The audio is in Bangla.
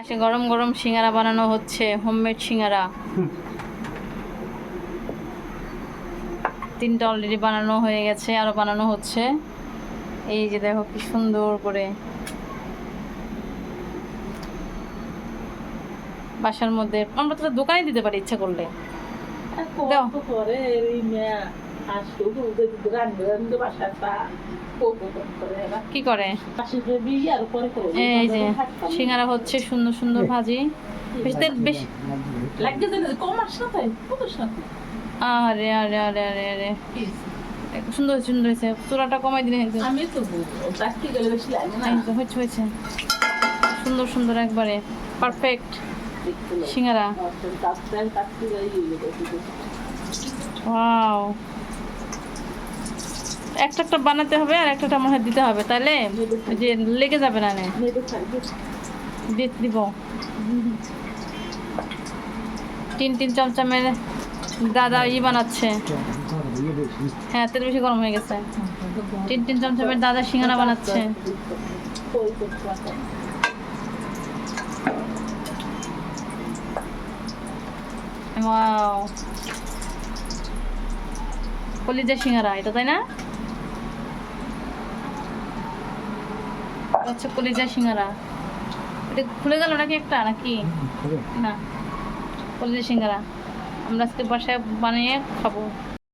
পাশে গরম গরম সিঙ্গারা বানানো হচ্ছে হোমমেড সিঙ্গারা। তিনটা অলরেডি বানানো হয়ে গেছে, আরও বানানো হচ্ছে। এই যে দেখো কি সুন্দর করে। বাসার মধ্যে আমরা তো দোকানে দিতে পারি, ইচ্ছা করলে। দাও। কি করে? এই যে সিঙ্গারা হচ্ছে সুন্দর সুন্দর ভাজি। বেশ আরে আরে আরে আরে আরে। সুন্দর হয়েছে সুন্দর হয়েছে। চূড়াটা কমাই দিলে আমি তো চাকরি গেলে বেশি লাগে না। এই তো হয়েছে হয়েছে। সুন্দর সুন্দর একবারে। পারফেক্ট। সিঙ্গারা? ওয়াও। একটা একটা বানাতে হবে আর একটা মনে হয় দিতে হবে তাহলে যে লেগে যাবে না দিব। তিন তিন চামচামের দাদা ই বানাচ্ছে। হ্যাঁ তেল বেশি গরম হয়ে গেছে। তিন তিন চামচামের দাদা সিঙ্গারা বানাচ্ছে। ওয়াও কলিজা সিঙ্গারা এটা তাই না হচ্ছে কলিজা সিঙ্গারা এটা খুলে গেল নাকি একটা নাকি না কলিজা সিঙ্গারা আমরা আজকে বাসায় বানিয়ে খাব